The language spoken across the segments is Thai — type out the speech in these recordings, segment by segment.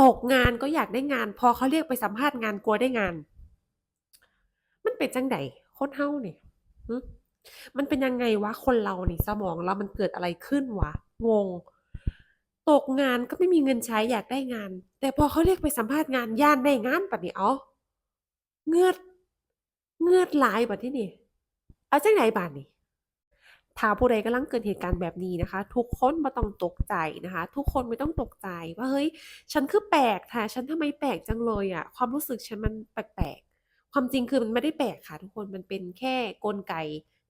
ตกงานก็อยากได้งาน พอเขาเรียกไปสัมภาษณ์งานกลัวได้งาน มันเป็นจังใดคนเฮาเนี่หึมันเป็นยังไงวะคนเรานี่สมองเรามันเกิดอะไรขึ้นวะงง ตกงานก็ไม่มีเงินใช้อยากได้งาน แต่พอเขาเรียกไปสัมภาษณ์งานย่านได้งานปะเนี่เอาเงือดเงือดหลายบัดที่นี่เอาจังไหนบาดนี่ ถ้าผู้ใดกำลังเกิดเหตุการณ์แบบนี้นะคะ ทุกคนไม่ต้องตกใจนะคะ ทุกคนไม่ต้องตกใจว่าเฮ้ย ฉันคือแปลกแท้ฉันทำไมแปลกจังเลยอะความรู้สึกฉันมันแปลกๆความจริงคือมันไม่ได้แปลกค่ะ ทุกคนมันเป็นแค่กลไก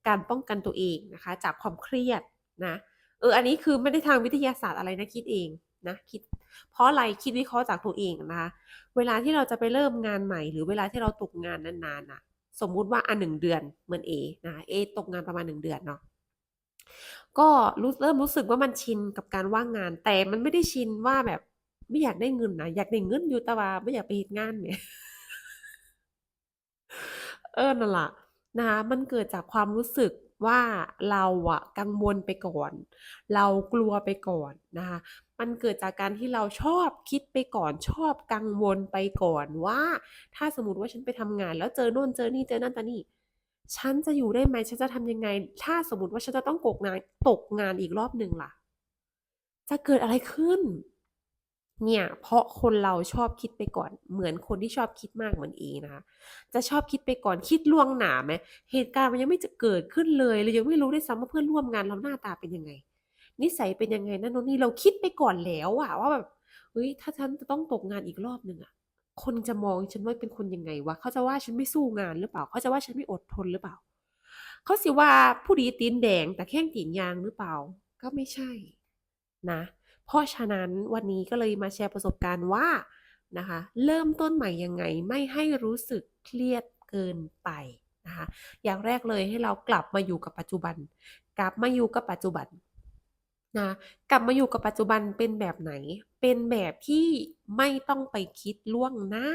การป้องกันตัวเองนะคะ จากความเครียดนะเอออันนี้คือไม่ได้ทางวิทยาศาสตร์อะไรนะคิดเองนะคิด เพราะอะไรคิดวิเคราะห์จากตัวเองนะคะ เวลาที่เราจะไปเริ่มงานใหม่ หรือเวลาที่เราตกงานนานๆน่ะ สมมุติว่าอันหนึ่งเดือนเหมือนเอนะคะเอตกงานประมาณหนึ่งเดือนเนาะ ก็รู้เริ่มรู้สึกว่ามันชินกับการว่างงาน แต่มันไม่ได้ชินว่าแบบไม่อยากได้เงินนะอยากได้เงินอยู่แต่ว่าไม่อยากไปเฮ็ดงานเนี่ยเออนั่นแหละนะคะมันเกิดจากความรู้สึกว่าเราอะกังวลไปก่อน เรากลัวไปก่อนนะคะมันเกิดจากการที่เราชอบคิดไปก่อนชอบกังวลไปก่อนว่า ถ้าสมมติว่าฉันไปทำงาน แล้วเจอโน่นเจอนี่เจอนั่นเจอนี่ ฉันจะอยู่ได้ไหมฉันจะทำยังไง ถ้าสมมติว่าฉันจะต้องตกงานตกงานอีกรอบหนึ่งล่ะ จะเกิดอะไรขึ้น เนี่ย เพราะคนเราชอบคิดไปก่อน เหมือนคนที่ชอบคิดมากเหมือนเอนะคะจะชอบคิดไปก่อนคิดล่วงหนาไหมเหตุการณ์มันยังไม่จะเกิดขึ้นเลยเรายังไม่รู้ด้วยซ้ำว่าเพื่อนร่วมงานเราหน้าตาเป็นยังไง นิสัยเป็นยังไงนั่นนี่เราคิดไปก่อนแล้วอะว่าแบบเฮ้ยถ้าฉันจะต้องตกงานอีกรอบหนึ่งอะ คนจะมองฉันว่าเป็นคนยังไงวะเขาจะว่าฉันไม่สู้งานหรือเปล่า เขาจะว่าฉันไม่อดทนหรือเปล่า เขาสิว่าผู้ดีตีนแดงแต่แข้งตีนยางหรือเปล่า ก็ไม่ใช่นะ เพราะฉะนั้นวันนี้ก็เลยมาแชร์ประสบการณ์ว่านะคะ เริ่มต้นใหม่ยังไงไม่ให้รู้สึกเครียดเกินไปนะคะ อย่างแรกเลยให้เรากลับมาอยู่กับปัจจุบัน กลับมาอยู่กับปัจจุบัน นะกลับมาอยู่กับปัจจุบันเป็นแบบไหน เป็นแบบที่ไม่ต้องไปคิดล่วงหน้า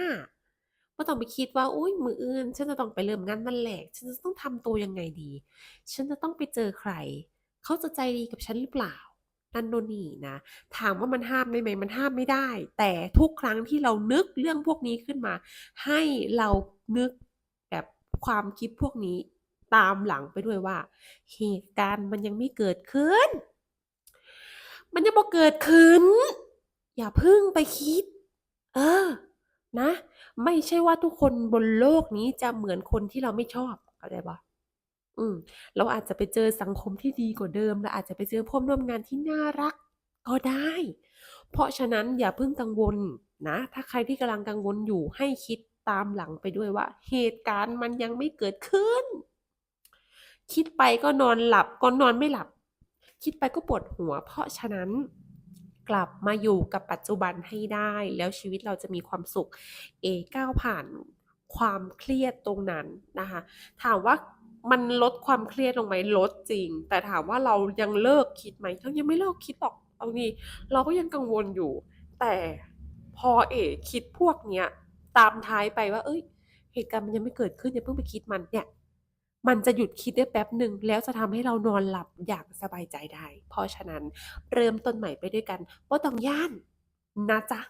ไม่ต้องไปคิดว่าอุ้ยมืออื่น ฉันจะต้องไปเริ่มงานวันแรกฉันจะต้องทำตัวยังไงดี ฉันจะต้องไปเจอใคร เขาจะใจดีกับฉันหรือเปล่านั่นโนนนี่นะ ถามว่ามันห้ามได้ไหมมันห้ามไม่ได้ แต่ทุกครั้งที่เรานึกเรื่องพวกนี้ขึ้นมา ให้เรานึกแบบความคิดพวกนี้ตามหลังไปด้วยว่า เหตุการณ์มันยังไม่เกิดขึ้น มันยังบ่เกิดขึ้น อย่าเพึ่งไปคิด เออ นะ ไม่ใช่ว่าทุกคนบนโลกนี้จะเหมือนคนที่เราไม่ชอบเข้าใจปล่า?อืม เราอาจจะไปเจอสังคมที่ดีกว่าเดิมเราอาจจะไปเจอเพื่อนร่วมงานที่น่ารักก็ได้ เพราะฉะนั้นอย่าเพิ่งกังวลนะ ถ้าใครที่กำลังกังวลอยู่ให้คิดตามหลังไปด้วยว่า เหตุการณ์มันยังไม่เกิดขึ้น คิดไปก็นอนหลับก็นอนไม่หลับ คิดไปก็ปวดหัว เพราะฉะนั้นกลับมาอยู่กับปัจจุบันให้ได้ แล้วชีวิตเราจะมีความสุข เอก้าวผ่านความเครียดตรงนั้นนะคะ ถามว่ามันลดความเครียดลงไหมลดจริง แต่ถามว่าเรายังเลิกคิดไหมเรายังไม่เลิกคิดหรอกเอางี้เราก็ยังกังวลอยู่ แต่พอเอ๋คิดพวกเนี้ยตามท้ายไปว่าเฮ้ย เหตุการณ์มันยังไม่เกิดขึ้นอย่าเพิ่งไปคิดมันเนี่ย มันจะหยุดคิดได้แป๊บหนึ่งแล้วจะทำให้เรานอนหลับอย่างสบายใจได้ เพราะฉะนั้นเริ่มต้นใหม่ไปด้วยกันว่าต้องย่านนะจ๊ะ